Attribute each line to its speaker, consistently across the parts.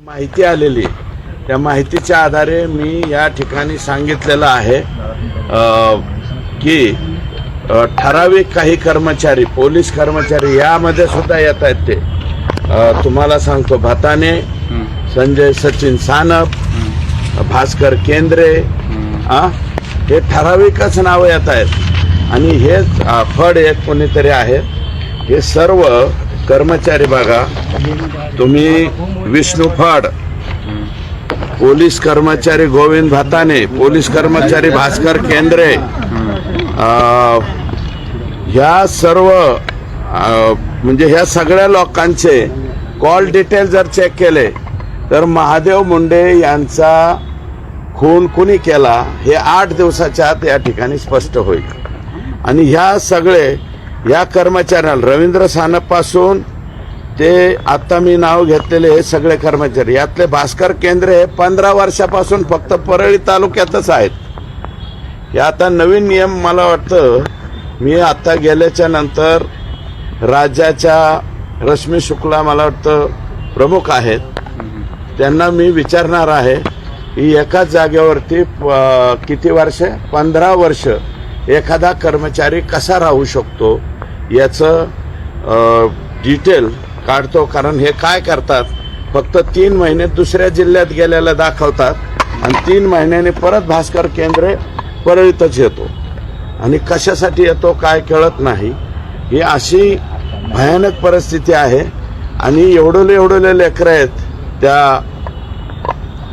Speaker 1: माहिती आलेली त्या माहितीच्या आधारे मी या ठिकाणी सांगितलेलं आहे की ठराविक काही कर्मचारी पोलीस कर्मचारी यामध्ये सुद्धा येत आहेत ते. तुम्हाला सांगतो भाताने संजय सचिन सानप भास्कर केंद्रे आ, हे ठराविकच नावं येत आहेत. आणि हे फड एक कोणीतरी आहेत. हे सर्व कर्मचारी बघा तुम्ही विष्णू फड पोलीस कर्मचारी गोविंद भाताने पोलीस कर्मचारी भास्कर केंद्रे ह्या सर्व म्हणजे ह्या सगळ्या लोकांचे कॉल डिटेल जर चेक केले तर महादेव मुंडे यांचा खून कुणी केला हे आठ दिवसाच्या आत या ठिकाणी स्पष्ट होईल. आणि ह्या सगळे या कर्मचाऱ्यांना रवींद्र सानपासून ते आता मी नाव घेतलेले हे सगळे कर्मचारी. यातले भास्कर केंद्रे हे पंधरा वर्षापासून फक्त परळी तालुक्यातच आहेत. हे आता नवीन नियम मला वाटतं मी आता गेल्याच्यानंतर राज्याच्या रश्मी शुक्ला मला वाटतं प्रमुख आहेत. त्यांना मी विचारणार आहे की एकाच जागेवरती प- किती वर्ष? पंधरा वर्ष एखादा कर्मचारी कसा राहू शकतो? याचं डिटेल काढतो कारण हे काय करतात? फक्त तीन महिने दुसऱ्या जिल्ह्यात गेल्याला दाखवतात आणि तीन महिन्याने परत भास्कर केंद्रे परळीतच येतो. आणि कशासाठी येतो काय कळत नाही. ही अशी भयानक परिस्थिती आहे आणि एवढले एवढले लेकरं आहेत त्या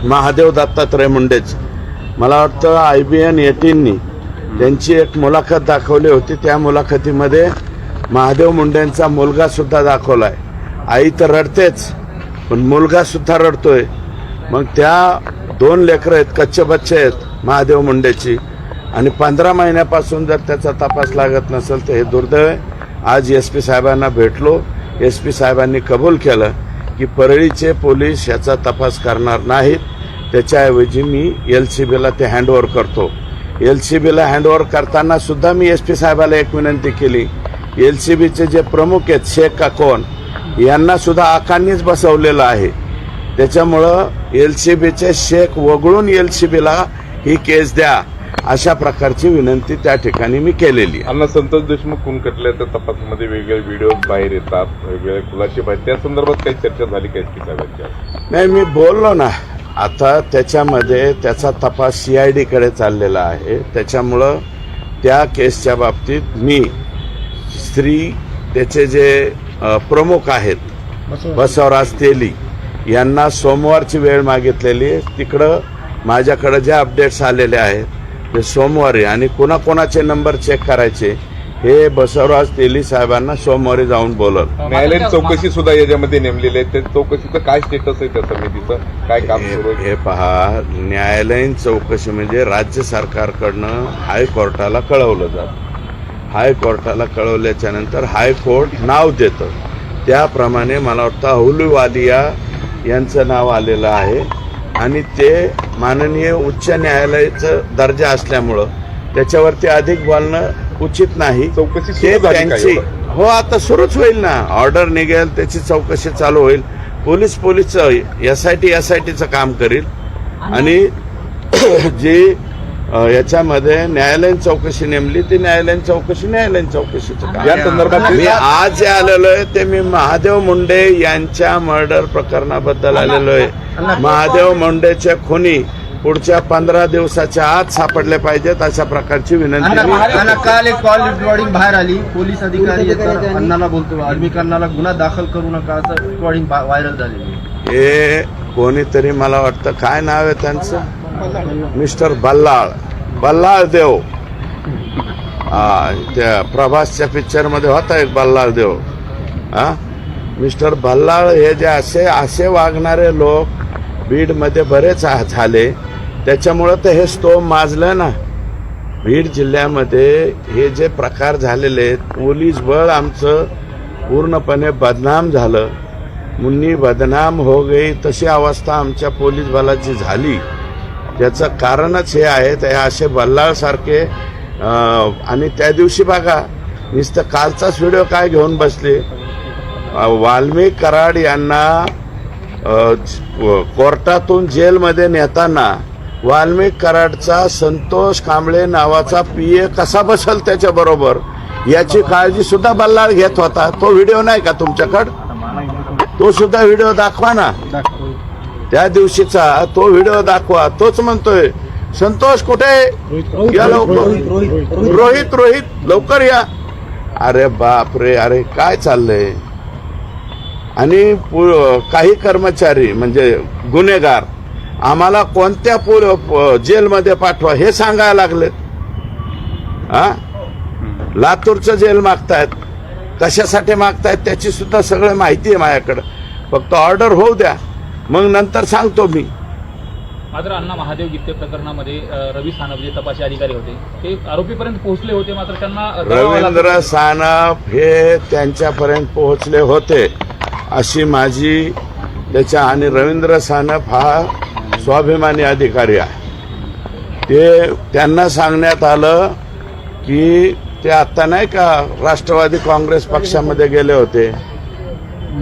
Speaker 1: महादेव दत्तात्रय मुंडेच. मला वाटतं आय बी एन एटीननी त्यांची एक मुलाखत दाखवली होती. त्या मुलाखतीमध्ये महादेव मुंडेंचा मुलगा सुद्धा आहे आई तर रडतेच पण मुलगा सुद्धा रडतोय. मग त्या दोन लेकरं आहेत कच्चे बच्चे आहेत महादेव मुंडेची. आणि पंधरा महिन्यापासून जर त्याचा तपास लागत नसेल तर हे दुर्दैव आज एस पी साहेबांना भेटलो. एस पी साहेबांनी कबूल केलं की परळीचे पोलीस याचा तपास करणार नाहीत. त्याच्याऐवजी मी एल सी बीला ते हँडओव्हर करतो. एल सी बीला हँडओव्हर करताना सुद्धा मी एस पी साहेबाला एक विनंती केली. एल सी बीचे जे प्रमुख आहेत शेख का कोण? यांना सुद्धा आकांनीच बसवलेलं आहे. त्याच्यामुळं एल सी बीचे शेख वगळून एल सी बीला ही केस द्या अशा प्रकारची विनंती त्या ठिकाणी मी केलेली आहे.
Speaker 2: अण्णा संतोष देशमुख खून खटल्याच्या तपासामध्ये वेगवेगळे व्हिडिओ बाहेर येतात वेगवेगळे खुलासे बाहेर त्या संदर्भात काही चर्चा झाली काय
Speaker 1: नाही मी बोललो ना. आता त्याच्यामध्ये त्याचा तपास सी आय डीकडे चाललेला आहे. त्याच्यामुळं त्या केसच्या बाबतीत मी स्त्री त्याचे जे प्रमुख आहेत. बसवराज. तेली. यांना सोमवारची वेळ मागितलेली आहे. तिकडं माझ्याकडे जे अपडेट्स आलेले आहेत ते सोमवारी आणि कोणाकोणाचे नंबर चेक करायचे हे बसवराज तेली साहेबांना सोमवारी जाऊन बोलल.
Speaker 2: न्यायालयीन चौकशी सुद्धा याच्यामध्ये नेमलेली आहे. त्या चौकशीचं काय स्टेटस आहे त्या समितीचं? काय काम सुरू आहे?
Speaker 1: हे पहा न्यायालयीन चौकशी म्हणजे राज्य सरकारकडनं हायकोर्टाला कळवलं जातं. हायकोर्टाला कळवल्याच्या नंतर हायकोर्ट नाव देतं. त्याप्रमाणे मला वाटतं अहुलूवालिया यांचं नाव आलेलं आहे. आणि ते माननीय उच्च न्यायालयाचं दर्जा असल्यामुळं त्याच्यावरती अधिक बोलणं उचित नाही.
Speaker 2: चौकशी
Speaker 1: ते त्यांची? हो आता सुरूच होईल ना. ऑर्डर निघेल त्याची चौकशी चालू होईल. Police पोलीसचं S I T S I टीचं काम करील. आणि जी याच्यामध्ये न्यायालयीन चौकशी नेमली ती न्यायालयीन चौकशी न्यायालयीन चौकशीचं काम.
Speaker 2: या संदर्भात
Speaker 1: मी आज जे आलेलो आहे ते मी महादेव मुंडे यांच्या मर्डर प्रकरणाबद्दल आलेलो आहे. महादेव मुंडेच्या खुनी पुढच्या पंधरा दिवसाच्या आत सापडले पाहिजेत अशा प्रकारची विनंती मी
Speaker 3: अण्णा काल एक कॉल रेकॉर्डिंग बाहेर आली. पोलीस अधिकारी येतात अण्णाला बोलतो आर्मीकरणाला गुन्हा दाखल करू नका असं रेकॉर्डिंग व्हायरल झालेली
Speaker 1: हे कोणीतरी मला वाटतं काय नाव आहे त्यांचं? मिस्टर बल्लाळ बल्लाळ देव. हा, त्या प्रभासच्या पिक्चरमध्ये होता एक बल्लाळ देव. हा मिस्टर बल्लाळ हे जे असे असे वागणारे लोक बीडमध्ये बरेच झाले. त्याच्यामुळं तर हे स्तोम माजलं ना. बीड जिल्ह्यामध्ये हे जे प्रकार झालेले आहेत पोलीस बळ आमचं पूर्णपणे बदनाम झालं. मुन्नी बदनाम हो गई तशी अवस्था आमच्या पोलीस बलाची झाली. त्याचं कारणच हे आहे ते असे बल्लाळसारखे आणि त्या दिवशी बघा नुसतं कालचाच व्हिडिओ काय घेऊन बसले? वाल्मिक कराड यांना कोर्टातून जेलमध्ये नेताना वाल्मिक कराडचा संतोष कांबळे नावाचा पी ए कसा बसल त्याच्याबरोबर याची काळजी सुद्धा बल्लाळ घेत होता. तो व्हिडिओ नाही का तुमच्याकडं? तो सुद्धा व्हिडिओ दाखवा ना. त्या दिवशीचा तो व्हिडिओ दाखवा तोच म्हणतोय संतोष कुठे? या लवकर. रोहित रोहित लवकर या. अरे बाप रे अरे काय चाललंय? आणि काही कर्मचारी म्हणजे गुन्हेगार आम्हाला कोणत्या पु- प- जेलमध्ये पाठवा हे सांगायला लागलेत. हा लातूरचं जेल मागतायत. कशासाठी मागतायत त्याची सुद्धा सगळं माहिती आहे माझ्याकडं. फक्त ऑर्डर होऊ द्या. मग नंतर सांगतो मी.
Speaker 4: मात्र अण्णा महादेव गीते प्रकरणामध्ये रवी सानप जे तपासी अधिकारी होते ते आरोपीपर्यंत पोहोचले होते मात्र त्यांना.
Speaker 1: रवींद्र सानप हे त्यांच्यापर्यंत पोहोचले होते अशी माझी त्याच्या आणि रवींद्र सानप हा स्वाभिमानी अधिकारी आहे. ते त्यांना सांगण्यात आलं की ते आता नाही का राष्ट्रवादी काँग्रेस पक्षामध्ये गेले होते.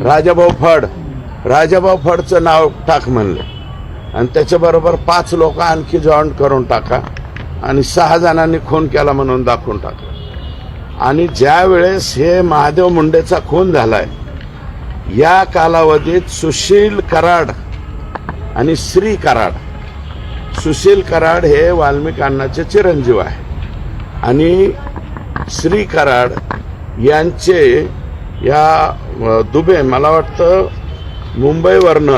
Speaker 1: राजाभाऊ फड राजाभाऊ फडचं नाव टाक म्हणलं. आणि त्याच्याबरोबर पाच लोक आणखी जॉईन करून टाका आणि सहा जणांनी खून केला म्हणून दाखवून टाका. आणि ज्या वेळेस हे महादेव मुंडेचा खून झालाय या कालावधीत सुशील कराड आणि श्री कराड सुशील कराड हे वाल्मिक अण्णाचे चिरंजीव आहे आणि श्री कराड यांचे या दुबे मला वाटतं मुंबईवरनं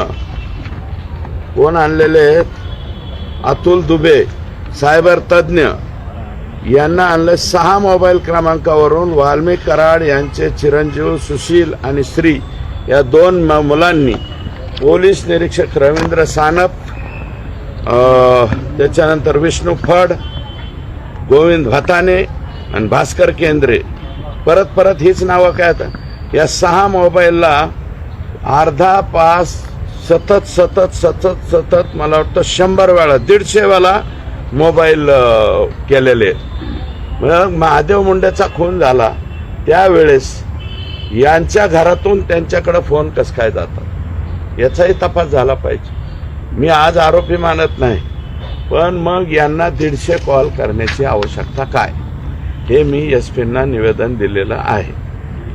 Speaker 1: कोण आणलेले आहेत? अतुल दुबे सायबर तज्ज्ञ. यांना आणलं सहा मोबाईल क्रमांकावरून वाल्मिक कराड यांचे चिरंजीव सुशील आणि श्री या दोन म- मुलांनी. पोलीस निरीक्षक रवींद्र सानप त्याच्यानंतर विष्णू फड गोविंद भताने आणि भास्कर केंद्रे. परत परत हीच नावं काय आता? या सहा मोबाईलला अर्धा पास सतत सतत सतत सतत मला वाटतं शंभर वेळा दीडशे वेळा मोबाईल केलेले. आहेत मग महादेव मुंडेचा खून झाला. त्यावेळेस यांच्या घरातून त्यांच्याकडे फोन कस काय जातात? याचाही तपास झाला पाहिजे. मी आज आरोपी मानत नाही पण मग यांना दीडशे कॉल करण्याची आवश्यकता काय? हे मी एस पींना निवेदन दिलेलं आहे.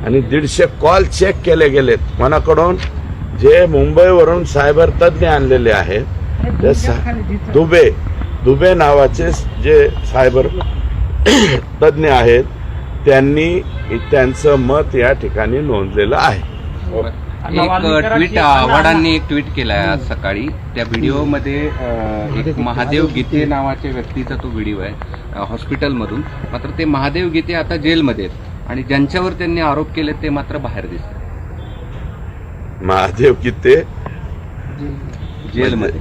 Speaker 1: आणि दीडशे कॉल चेक केले गेलेत. कोणाकडून जे मुंबईवरून सायबर तज्ज्ञ आणलेले आहेत ते दुबे दुबे नावाचे जे सायबर तज्ज्ञ आहेत त्यांनी त्यांचं मत या ठिकाणी नोंदलेलं आहे.
Speaker 5: एक ट्विट आव्हाडांनी एक ट्विट केलाय आज सकाळी. त्या व्हिडिओमध्ये एक महादेव गीते. नावाच्या व्यक्तीचा तो व्हिडिओ आहे हॉस्पिटलमधून. मात्र ते महादेव गीते आता जेलमध्ये आहेत. आणि ज्यांच्यावर त्यांनी आरोप केले ते मात्र बाहेर दिसतात.
Speaker 1: महादेव किते?
Speaker 5: जेलमध्ये.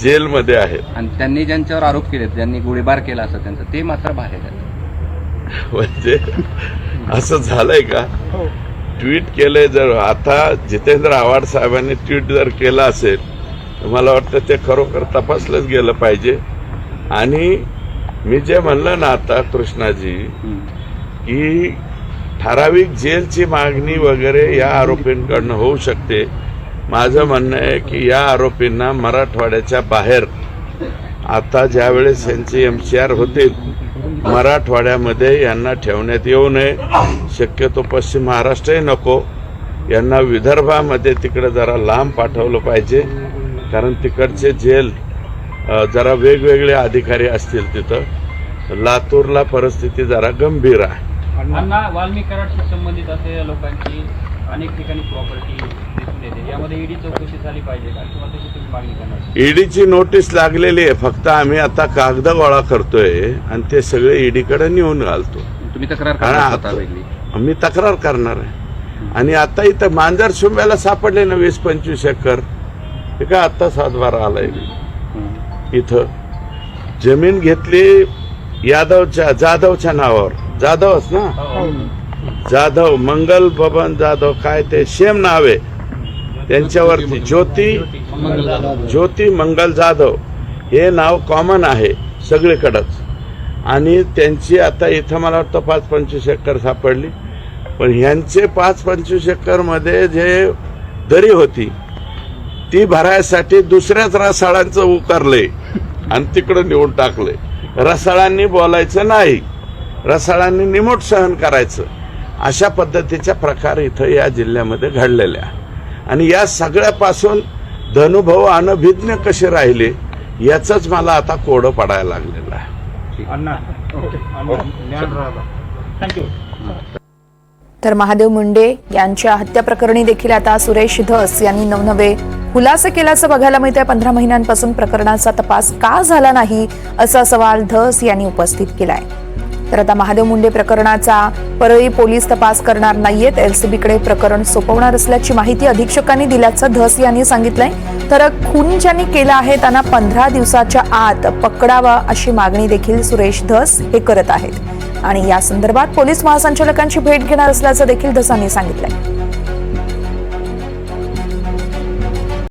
Speaker 1: जेलमध्ये आहेत.
Speaker 5: आणि त्यांनी ज्यांच्यावर आरोप केले ज्यांनी गोळीबार केला असं त्यांचा ते मात्र बाहेर आहेत.
Speaker 1: म्हणजे असं झालंय का? ट्विट केलंय जर आता जितेंद्र आव्हाड साहेबांनी ट्विट जर केलं असेल तर मला वाटतं ते खरोखर तपासलंच गेलं पाहिजे. आणि मी जे म्हणलं ना आता कृष्णाजी की ठराविक जेलची मागणी वगैरे या आरोपींकडनं होऊ शकते. माझं म्हणणं आहे की या आरोपींना मराठवाड्याच्या बाहेर आता ज्यावेळेस यांचे एम सी आर होतील मराठवाड्यामध्ये यांना ठेवण्यात येऊ नये. शक्यतो पश्चिम महाराष्ट्रही नको. यांना विदर्भामध्ये तिकडे जरा लांब पाठवलं पाहिजे कारण तिकडचे जेल जरा वेगवेगळे अधिकारी असतील तिथं. लातूरला परिस्थिती जरा गंभीर आहे.
Speaker 4: अण्णा. वाल्मिक कराडशी संबंधित असलेल्या लोकांची अनेक ठिकाणी प्रॉपर्टी दिसून येते. यामध्ये ईडी चौकशी झाली पाहिजे का? किंवा तशी तुम्ही मागणी करणार
Speaker 1: ईडीची नोटीस लागलेली आहे. फक्त आम्ही आता कागद गोळा करतोय आणि ते सगळे ईडीकडे नेऊन घालतो.
Speaker 5: तुम्ही तक्रार
Speaker 1: कारण
Speaker 5: करा
Speaker 1: आता-
Speaker 5: स्वतः वेगळी.
Speaker 1: मी तक्रार करणार आहे. आणि आता इथं मांजर शुंब्याला सापडले ना वीस पंचवीस एकर. हे काय आता सातबारा आलाय इथं जमीन घेतली यादवच्या जाधवच्या नावावर. जाधवच ना? जाधव मंगल बबन जाधव काय ते सेम नाव आहे. त्यांच्यावरती ज्योती ज्योती मंगल जाधव हे नाव कॉमन आहे सगळीकडंच. आणि त्यांची आता इथं मला वाटतं पाच पंचवीस एकर सापडली. पण ह्यांचे पाच पंचवीस एकरमध्ये जे दरी होती ती भरायसाठी दुसऱ्याच रसाळांचं उकारले आणि तिकडं नेऊन टाकले. रसाळांनी बोलायचं नाही. रसाळांनी निमूट सहन करायचं. अशा पद्धतीच्या प्रकार इथं या जिल्ह्यामध्ये घडलेल्या. आणि या सगळ्यापासून धनुभाऊ अनभिज्ञ कसे राहिले याचंच मला आता कोडं पडायला लागलेलं आहे.
Speaker 6: तर महादेव मुंडे यांच्या हत्या प्रकरणी देखील आता सुरेश धस यांनी नवनवे खुलासा केल्याचं बघायला मिळतंय. पंधरा महिन्यांपासून प्रकरणाचा तपास का झाला नाही असा सवाल धस यांनी उपस्थित केलाय. तर आता महादेव मुंडे प्रकरणाचा परळी पोलीस तपास करणार नाहीयेत. एलसीबीकडे प्रकरण सोपवणार असल्याची माहिती अधीक्षकांनी दिल्याचं धस यांनी सांगितलंय. तर खून ज्यांनी केला आहे त्यांना पंधरा दिवसाच्या आत पकडावा अशी मागणी देखील सुरेश धस हे करत आहेत. आणि या संदर्भात पोलीस महासंचालकांची भेट घेणार असल्याचं देखील धसांनी सांगितलंय.